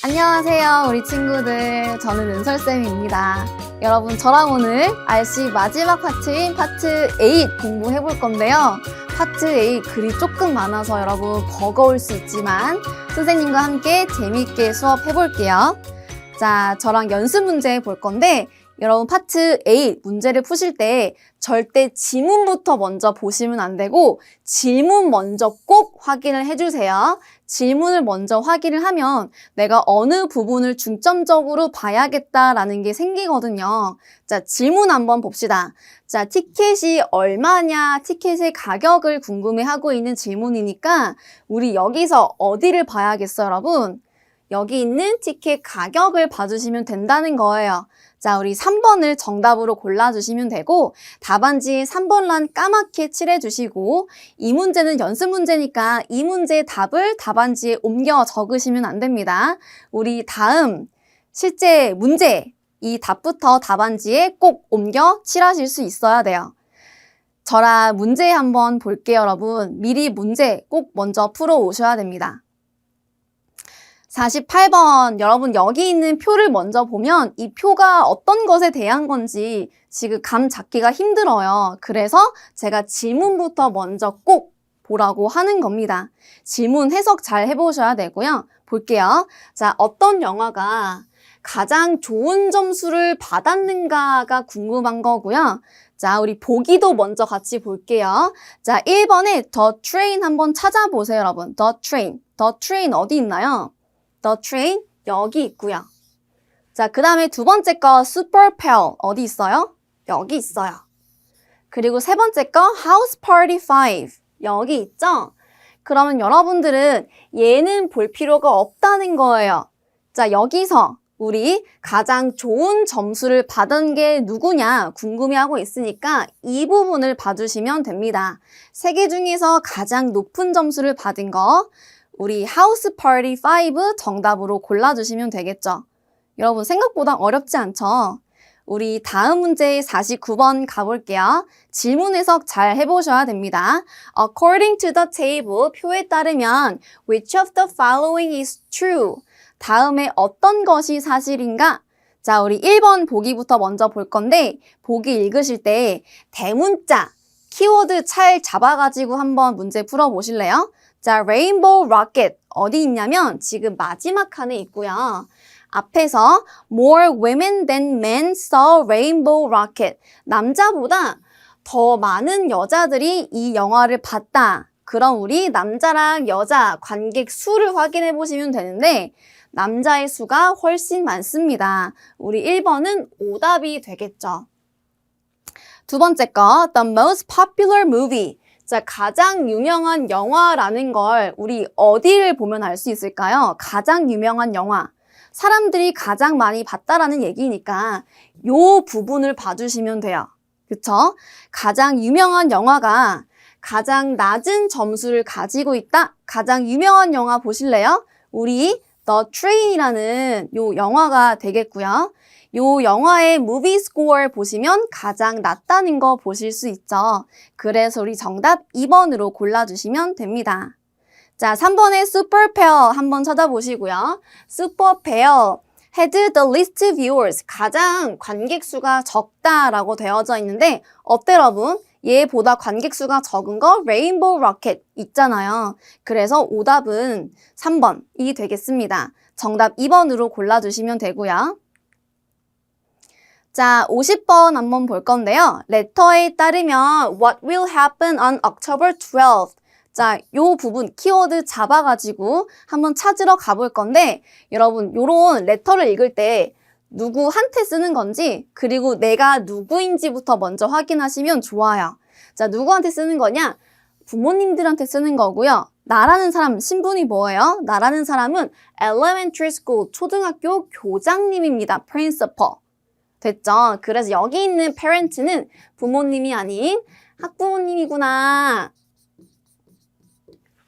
안녕하세요, 우리 친구들. 저는 은설쌤입니다. 여러분, 저랑 오늘 RC 마지막 파트인 파트 8 공부해 볼 건데요. 파트 8 글이 조금 많아서 여러분 버거울 수 있지만 선생님과 함께 재미있게 수업해 볼게요. 자, 저랑 연습 문제 볼 건데 여러분 파트 8 문제를 푸실 때 절대 지문부터 먼저 보시면 안 되고 질문 먼저 꼭 확인을 해주세요. 질문을 먼저 확인을 하면 내가 어느 부분을 중점적으로 봐야겠다라는 게 생기거든요. 자, 질문 한번 봅시다. 자, 티켓이 얼마냐? 티켓의 가격을 궁금해하고 있는 질문이니까 우리 여기서 어디를 봐야겠어요, 여러분? 여기 있는 티켓 가격을 봐주시면 된다는 거예요. 자, 우리 3번을 정답으로 골라주시면 되고, 답안지에 3번란 까맣게 칠해주시고, 이 문제는 연습 문제니까 이 문제의 답을 답안지에 옮겨 적으시면 안 됩니다. 우리 다음 실제 문제, 이 답부터 답안지에 꼭 옮겨 칠하실 수 있어야 돼요. 저라 문제 한번 볼게요, 여러분. 미리 문제 꼭 먼저 풀어 오셔야 됩니다. 48번 여러분 여기 있는 표를 먼저 보면 이 표가 어떤 것에 대한 건지 지금 감 잡기가 힘들어요. 그래서 제가 질문부터 먼저 꼭 보라고 하는 겁니다. 질문 해석 잘 해보셔야 되고요. 볼게요. 자, 어떤 영화가 가장 좋은 점수를 받았는가가 궁금한 거고요. 자, 우리 보기도 먼저 같이 볼게요. 자, 1번에 The Train 한번 찾아보세요, 여러분. The Train. The Train 어디 있나요? The train 여기 있고요. 자, 그 다음에 두 번째 거 super pal 어디 있어요? 여기 있어요. 그리고 세 번째 거 house party 5 여기 있죠? 그러면 여러분들은 얘는 볼 필요가 없다는 거예요. 자, 여기서 우리 가장 좋은 점수를 받은 게 누구냐 궁금해하고 있으니까 이 부분을 봐주시면 됩니다. 세 개 중에서 가장 높은 점수를 받은 거 우리 하우스 파티 5 정답으로 골라주시면 되겠죠. 여러분 생각보다 어렵지 않죠? 우리 다음 문제 49번 가볼게요. 질문 해석 잘 해보셔야 됩니다. According to the table, 표에 따르면 which of the following is true? 다음에 어떤 것이 사실인가? 자, 우리 1번 보기부터 먼저 볼 건데 보기 읽으실 때 대문자, 키워드 잘 잡아가지고 한번 문제 풀어보실래요? 자, 레인보우 로켓 어디 있냐면 지금 마지막 칸에 있고요. 앞에서 more women than men saw rainbow rocket. 남자보다 더 많은 여자들이 이 영화를 봤다. 그럼 우리 남자랑 여자 관객 수를 확인해 보시면 되는데 남자의 수가 훨씬 많습니다. 우리 1번은 오답이 되겠죠. 두 번째 거, the most popular movie. 자, 가장 유명한 영화라는 걸 우리 어디를 보면 알 수 있을까요? 가장 유명한 영화. 사람들이 가장 많이 봤다라는 얘기니까 요 부분을 봐주시면 돼요. 그쵸? 가장 유명한 영화가 가장 낮은 점수를 가지고 있다? 가장 유명한 영화 보실래요? 우리 The Train이라는 요 영화가 되겠고요. 요 영화의 무비 스코어 보시면 가장 낮다는 거 보실 수 있죠. 그래서 우리 정답 2번으로 골라주시면 됩니다. 자, 3번의 super pair 한번 찾아보시고요. super pair had the least viewers 가장 관객 수가 적다라고 되어져 있는데 어때 여러분? 얘보다 관객 수가 적은 거 레인보우 로켓 있잖아요. 그래서 오답은 3번이 되겠습니다. 정답 2번으로 골라주시면 되고요. 자, 50번 한번 볼 건데요. 레터에 따르면 What will happen on October 12th? 자, 요 부분 키워드 잡아가지고 한번 찾으러 가볼 건데 여러분 요런 레터를 읽을 때 누구한테 쓰는 건지 그리고 내가 누구인지부터 먼저 확인하시면 좋아요. 자, 누구한테 쓰는 거냐? 부모님들한테 쓰는 거고요. 나라는 사람 신분이 뭐예요? 나라는 사람은 elementary school 초등학교 교장님입니다. principal. 됐죠? 그래서 여기 있는 parent는 부모님이 아닌 학부모님이구나.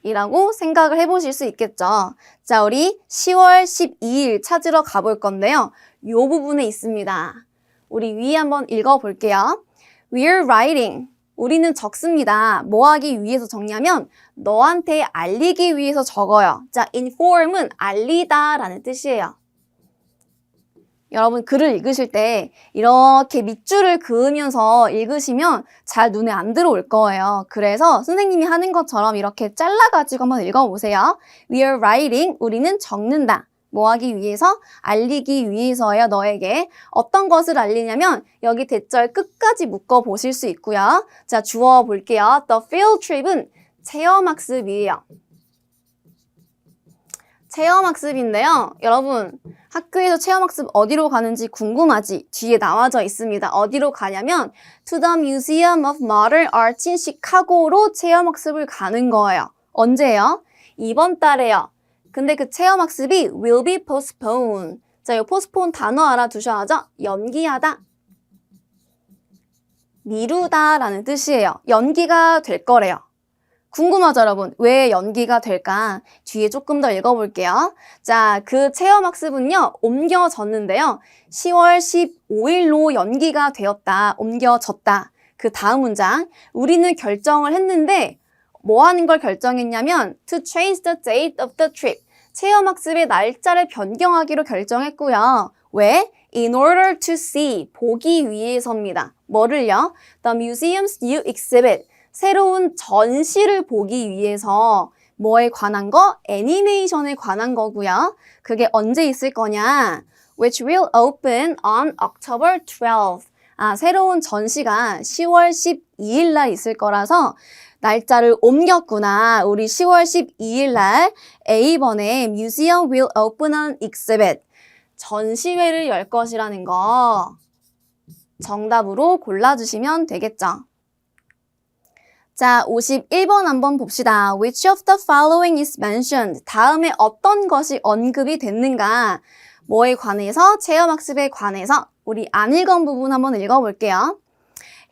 이라고 생각을 해보실 수 있겠죠. 자, 우리 10월 12일 찾으러 가볼 건데요. 요 부분에 있습니다. 우리 위에 한번 읽어볼게요. We're writing. 우리는 적습니다. 뭐 하기 위해서 적냐면 너한테 알리기 위해서 적어요. 자, inform은 알리다 라는 뜻이에요. 여러분 글을 읽으실 때 이렇게 밑줄을 그으면서 읽으시면 잘 눈에 안 들어올 거예요. 그래서 선생님이 하는 것처럼 이렇게 잘라가지고 한번 읽어보세요. We are writing. 우리는 적는다. 뭐 하기 위해서? 알리기 위해서예요, 너에게. 어떤 것을 알리냐면 여기 대절 끝까지 묶어 보실 수 있고요. 자, 주어 볼게요. The field trip은 체험학습이에요. 체험학습인데요. 여러분, 학교에서 체험학습 어디로 가는지 궁금하지? 뒤에 나와져 있습니다. 어디로 가냐면 To the Museum of Modern Arts in Chicago로 체험학습을 가는 거예요. 언제요? 이번 달에요. 근데 그 체험 학습이 will be postponed. 자, 이 postpone 단어 알아두셔야죠. 연기하다. 미루다 라는 뜻이에요. 연기가 될 거래요. 궁금하죠, 여러분? 왜 연기가 될까? 뒤에 조금 더 읽어볼게요. 자, 그 체험학습은요, 옮겨졌는데요. 10월 15일로 연기가 되었다. 옮겨졌다. 그 다음 문장. 우리는 결정을 했는데, 뭐 하는 걸 결정했냐면, to change the date of the trip. 체험 학습의 날짜를 변경하기로 결정했고요. 왜? In order to see. 보기 위해서입니다. 뭐를요? The museum's new exhibit. 새로운 전시를 보기 위해서 뭐에 관한 거? 애니메이션에 관한 거고요. 그게 언제 있을 거냐? Which will open on October 12th. 아, 새로운 전시가 10월 12일 날 있을 거라서 날짜를 옮겼구나. 우리 10월 12일 날 A번에 Museum will open an exhibit. 전시회를 열 것이라는 거 정답으로 골라주시면 되겠죠. 자, 51번 한번 봅시다. Which of the following is mentioned? 다음에 어떤 것이 언급이 됐는가? 뭐에 관해서? 체험학습에 관해서? 우리 안 읽은 부분 한번 읽어볼게요.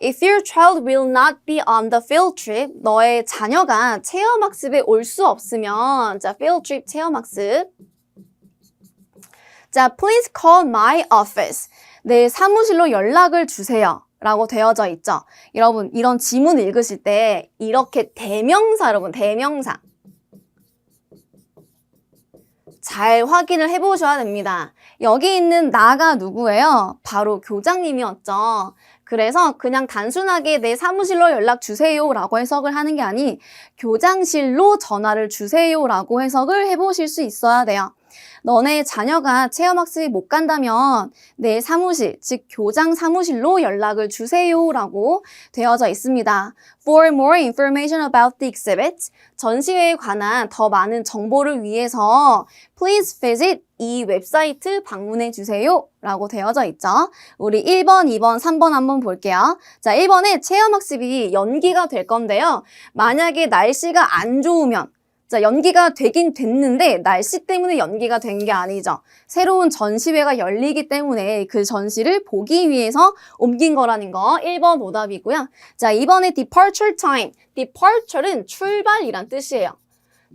If your child will not be on the field trip, 너의 자녀가 체험학습에 올 수 없으면, 자, field trip 체험학습. 자, please call my office. 내 사무실로 연락을 주세요. 라고 되어져 있죠. 여러분, 이런 지문 읽으실 때 이렇게 대명사, 여러분, 대명사. 잘 확인을 해보셔야 됩니다. 여기 있는 나가 누구예요? 바로 교장님이었죠. 그래서 그냥 단순하게 내 사무실로 연락 주세요 라고 해석을 하는 게 아니 교장실로 전화를 주세요 라고 해석을 해보실 수 있어야 돼요. 너네 자녀가 체험학습에 못 간다면 내 사무실, 즉 교장 사무실로 연락을 주세요 라고 되어져 있습니다. For more information about the exhibit, 전시회에 관한 더 많은 정보를 위해서 please visit 이 웹사이트 방문해 주세요 라고 되어져 있죠. 우리 1번, 2번, 3번 한번 볼게요. 자, 1번에 체험학습이 연기가 될 건데요. 만약에 날씨가 안 좋으면 자, 연기가 되긴 됐는데 날씨 때문에 연기가 된 게 아니죠. 새로운 전시회가 열리기 때문에 그 전시를 보기 위해서 옮긴 거라는 거 1번 오답이고요. 자, 2번에 departure time. departure는 출발이란 뜻이에요.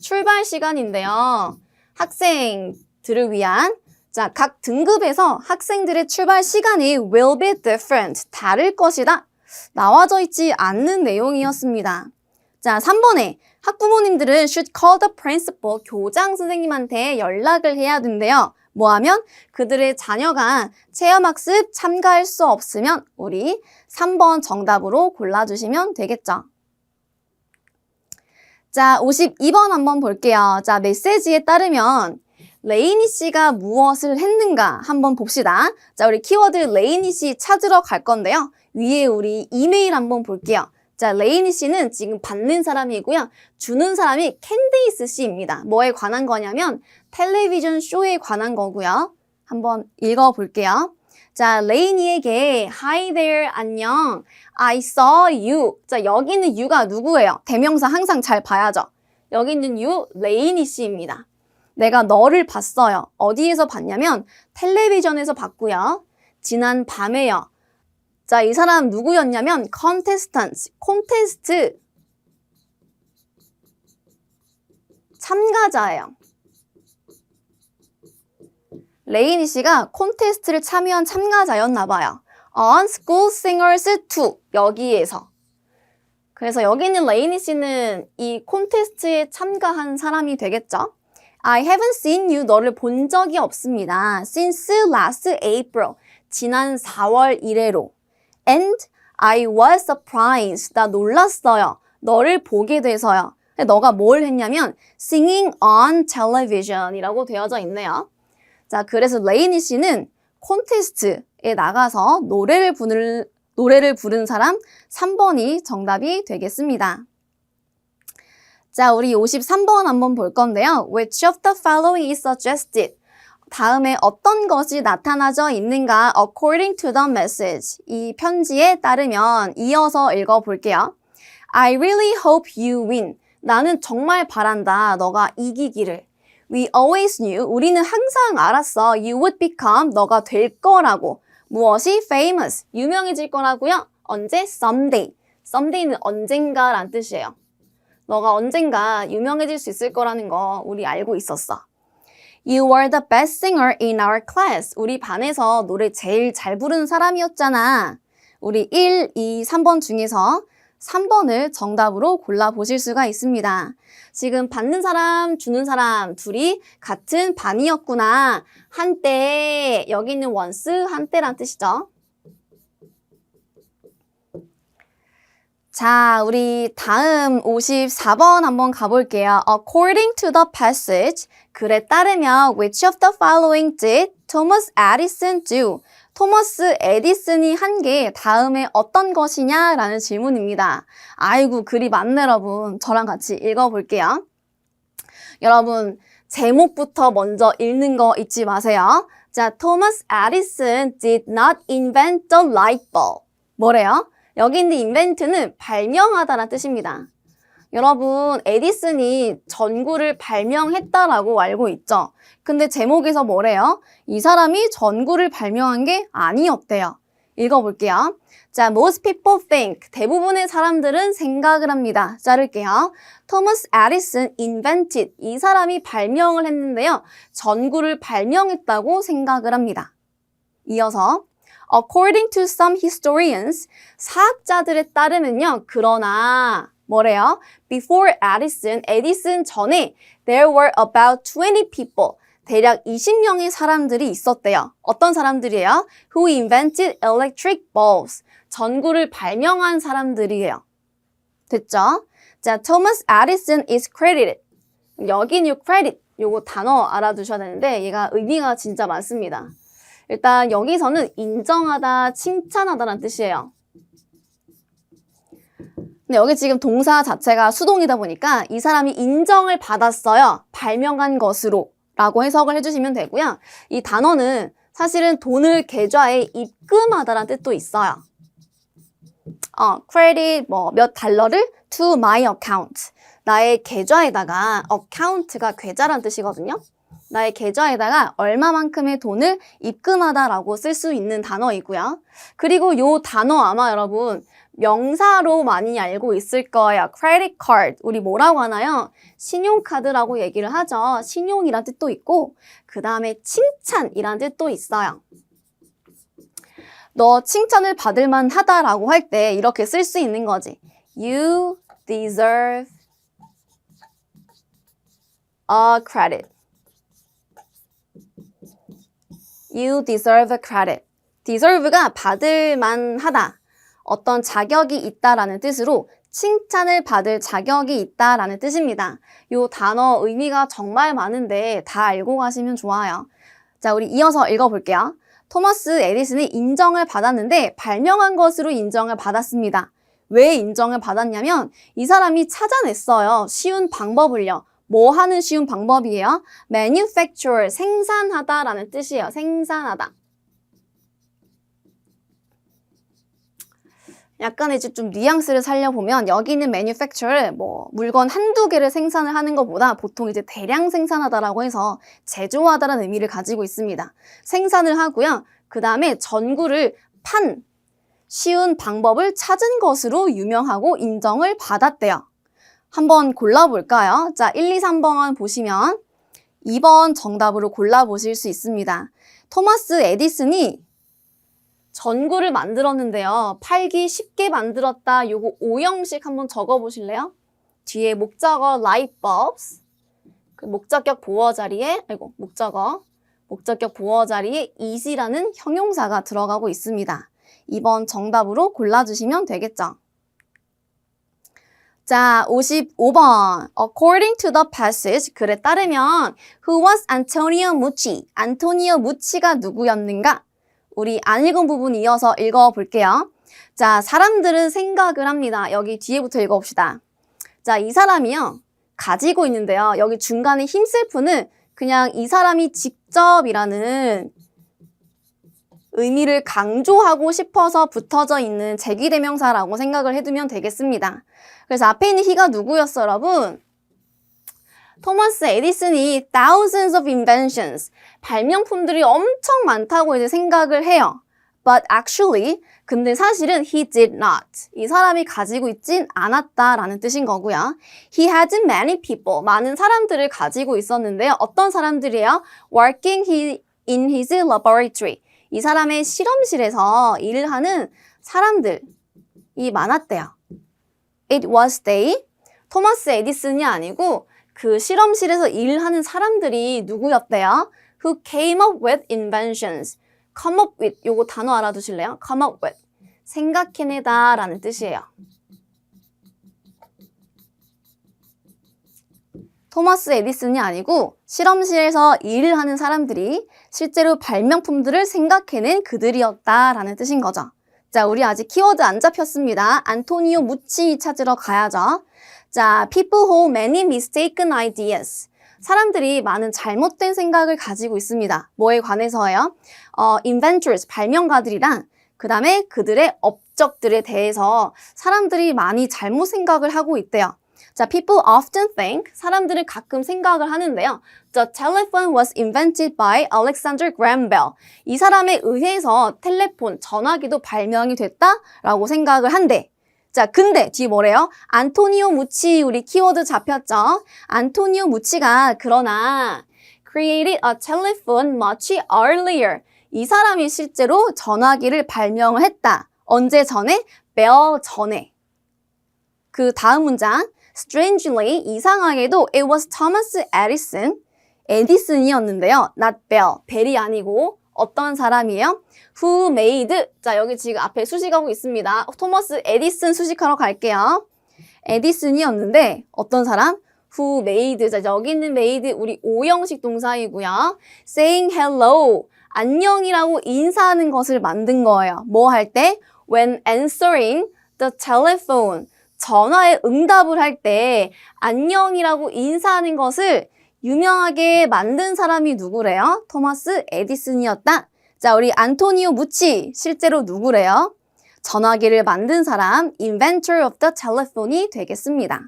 출발 시간인데요. 학생들을 위한 자, 각 등급에서 학생들의 출발 시간이 will be different. 다를 것이다. 나와져 있지 않는 내용이었습니다. 자, 3번에 학부모님들은 should call the principal, 교장 선생님한테 연락을 해야 된대요. 뭐 하면 그들의 자녀가 체험학습 참가할 수 없으면 우리 3번 정답으로 골라주시면 되겠죠. 자, 52번 한번 볼게요. 자, 메시지에 따르면 레이니 씨가 무엇을 했는가 한번 봅시다. 자, 우리 키워드 레이니 씨 찾으러 갈 건데요. 위에 우리 이메일 한번 볼게요. 자, 레이니 씨는 지금 받는 사람이고요. 주는 사람이 캔데이스 씨입니다. 뭐에 관한 거냐면 텔레비전 쇼에 관한 거고요. 한번 읽어볼게요. 자, 레이니에게 Hi there, 안녕. I saw you. 자, 여기 있는 you가 누구예요? 대명사 항상 잘 봐야죠. 여기 있는 you, 레이니 씨입니다. 내가 너를 봤어요. 어디에서 봤냐면 텔레비전에서 봤고요. 지난 밤에요. 자, 이 사람 누구였냐면 contestant, 콘테스트 참가자예요. 레이니 씨가 콘테스트를 참여한 참가자였나 봐요. On School Singers 2 여기에서 그래서 여기 있는 레이니 씨는 이 콘테스트에 참가한 사람이 되겠죠? I haven't seen you. 너를 본 적이 없습니다. Since last April. 지난 4월 이래로. And I was surprised. 나 놀랐어요. 너를 보게 돼서요. 너가 뭘 했냐면 singing on television 이라고 되어져 있네요. 자, 그래서 레이니 씨는 콘테스트에 나가서 노래를 부를, 노래를 부른 사람 3번이 정답이 되겠습니다. 자, 우리 53번 한번 볼 건데요. Which of the following is suggested? 다음에 어떤 것이 나타나져 있는가? According to the message. 이 편지에 따르면 이어서 읽어볼게요. I really hope you win. 나는 정말 바란다. 너가 이기기를. We always knew. 우리는 항상 알았어. You would become. 너가 될 거라고. 무엇이 famous. 유명해질 거라고요? 언제? Someday. Someday는 언젠가란 뜻이에요. 너가 언젠가 유명해질 수 있을 거라는 거 우리 알고 있었어. You were the best singer in our class. 우리 반에서 노래 제일 잘 부르는 사람이었잖아. 우리 1, 2, 3번 중에서 3번을 정답으로 골라보실 수가 있습니다. 지금 받는 사람, 주는 사람 둘이 같은 반이었구나. 한때, 여기 있는 once, 한때란 뜻이죠. 자, 우리 다음 54번 한번 가볼게요. According to the passage, 글에 따르면 which of the following did Thomas Edison do? 토머스 에디슨이 한 게 다음에 어떤 것이냐? 라는 질문입니다. 아이고, 글이 많네, 여러분. 저랑 같이 읽어볼게요. 여러분, 제목부터 먼저 읽는 거 잊지 마세요. 자, 토머스 에디슨 did not invent the light bulb. 뭐래요? 여기 있는 invent는 발명하다라는 뜻입니다. 여러분, 에디슨이 전구를 발명했다라고 알고 있죠? 근데 제목에서 뭐래요? 이 사람이 전구를 발명한 게 아니었대요. 읽어볼게요. 자, most people think. 대부분의 사람들은 생각을 합니다. 자를게요. Thomas Edison invented. 이 사람이 발명을 했는데요. 전구를 발명했다고 생각을 합니다. 이어서 According to some historians, 사학자들에 따르면요. 그러나 뭐래요? Before Edison, 에디슨 전에 there were about 20 people. 대략 20명의 사람들이 있었대요. 어떤 사람들이에요? Who invented electric bulbs. 전구를 발명한 사람들이에요. 됐죠? 자, Thomas Edison is credited. 여기 있는 credit, 요거 단어 알아두셔야 되는데 얘가 의미가 진짜 많습니다. 일단 여기서는 인정하다, 칭찬하다라는 뜻이에요. 근데 여기 지금 동사 자체가 수동이다 보니까 이 사람이 인정을 받았어요. 발명한 것으로 라고 해석을 해주시면 되고요. 이 단어는 사실은 돈을 계좌에 입금하다라는 뜻도 있어요. 어, credit 뭐 몇 달러를 to my account. 나의 계좌에다가 account가 계좌란 뜻이거든요. 나의 계좌에다가 얼마만큼의 돈을 입금하다라고 쓸 수 있는 단어이고요. 그리고 요 단어 아마 여러분 명사로 많이 알고 있을 거예요. credit card. 우리 뭐라고 하나요? 신용카드라고 얘기를 하죠. 신용이란 뜻도 있고 그 다음에 칭찬이란 뜻도 있어요. 너 칭찬을 받을 만하다라고 할 때 이렇게 쓸 수 있는 거지. You deserve a credit. You deserve credit. deserve가 받을 만하다. 어떤 자격이 있다라는 뜻으로 칭찬을 받을 자격이 있다라는 뜻입니다. 요 단어 의미가 정말 많은데 다 알고 가시면 좋아요. 자, 우리 이어서 읽어볼게요. 토머스 에디슨이 인정을 받았는데 발명한 것으로 인정을 받았습니다. 왜 인정을 받았냐면 이 사람이 찾아냈어요. 쉬운 방법을요. 뭐 하는 쉬운 방법이에요? manufacture, 생산하다라는 뜻이에요. 생산하다. 약간의 이제 좀 뉘앙스를 살려보면 여기는 manufacture, 뭐 물건 한두 개를 생산을 하는 것보다 보통 이제 대량 생산하다라고 해서 제조하다라는 의미를 가지고 있습니다. 생산을 하고요. 그 다음에 전구를 판, 쉬운 방법을 찾은 것으로 유명하고 인정을 받았대요. 한번 골라볼까요? 자, 1, 2, 3번 보시면 2번 정답으로 골라보실 수 있습니다. 토마스 에디슨이 전구를 만들었는데요. 팔기 쉽게 만들었다. 요거 오형식 한번 적어 보실래요? 뒤에 목적어 light bulbs 그 목적격 보어 자리에 아이고 목적어 목적격 보어 자리에 easy라는 형용사가 들어가고 있습니다. 2번 정답으로 골라주시면 되겠죠. 자, 55번. According to the passage, 글에 따르면 Who was Antonio Mucci? 안토니오 무치가 누구였는가? 우리 안 읽은 부분 이어서 읽어볼게요. 자, 사람들은 생각을 합니다. 여기 뒤에부터 읽어봅시다. 자, 이 사람이요. 가지고 있는데요. 여기 중간에 힘셀프는 그냥 이 사람이 직접이라는 의미를 강조하고 싶어서 붙어져 있는 제기대명사라고 생각을 해두면 되겠습니다. 그래서 앞에 있는 he가 누구였어, 여러분? 토마스 에디슨이 thousands of inventions, 발명품들이 엄청 많다고 이제 생각을 해요. But actually, 근데 사실은 he did not. 이 사람이 가지고 있진 않았다라는 뜻인 거고요. He had many people, 많은 사람들을 가지고 있었는데요. 어떤 사람들이에요? Working he, in his laboratory. 이 사람의 실험실에서 일을 하는 사람들이 많았대요. It was they. 토마스 에디슨이 아니고 그 실험실에서 일하는 사람들이 누구였대요? Who came up with inventions. come up with 요거 단어 알아두실래요? come up with. 생각해내다 라는 뜻이에요. 토마스 에디슨이 아니고 실험실에서 일을 하는 사람들이 실제로 발명품들을 생각해낸 그들이었다라는 뜻인 거죠. 자, 우리 아직 키워드 안 잡혔습니다. 안토니오 무치 찾으러 가야죠. 자, people hold many mistaken ideas. 사람들이 많은 잘못된 생각을 가지고 있습니다. 뭐에 관해서요? 어, inventors, 발명가들이랑 그 다음에 그들의 업적들에 대해서 사람들이 많이 잘못 생각을 하고 있대요. 자, people often think, 사람들은 가끔 생각을 하는데요. The telephone was invented by Alexander Graham Bell. 이 사람에 의해서 텔레폰, 전화기도 발명이 됐다라고 생각을 한대. 자, 근데 뒤 뭐래요? 안토니오 무치 우리 키워드 잡혔죠? 안토니오 무치가 그러나 created a telephone much earlier. 이 사람이 실제로 전화기를 발명을 했다. 언제 전에? 벨 전에. 그 다음 문장. Strangely, 이상하게도 it was Thomas Edison, 에디슨이었는데요. not Bell, 벨이 아니고 어떤 사람이에요? Who made, 자 여기 지금 앞에 수식하고 있습니다. 토머스 에디슨 수식하러 갈게요. 에디슨이었는데 어떤 사람? Who made, 자 여기 있는 made 우리 오형식 동사이고요. Saying hello, 안녕이라고 인사하는 것을 만든 거예요. 뭐 할 때? When answering the telephone, 전화에 응답을 할 때 안녕이라고 인사하는 것을 유명하게 만든 사람이 누구래요? 토마스 에디슨이었다. 자, 우리 안토니오 무치 실제로 누구래요? 전화기를 만든 사람, inventor of the telephone이 되겠습니다.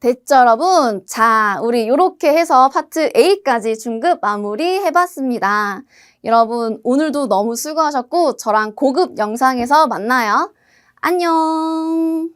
됐죠, 여러분? 자, 우리 이렇게 해서 파트 A까지 중급 마무리 해봤습니다. 여러분, 오늘도 너무 수고하셨고, 저랑 고급 영상에서 만나요. 안녕!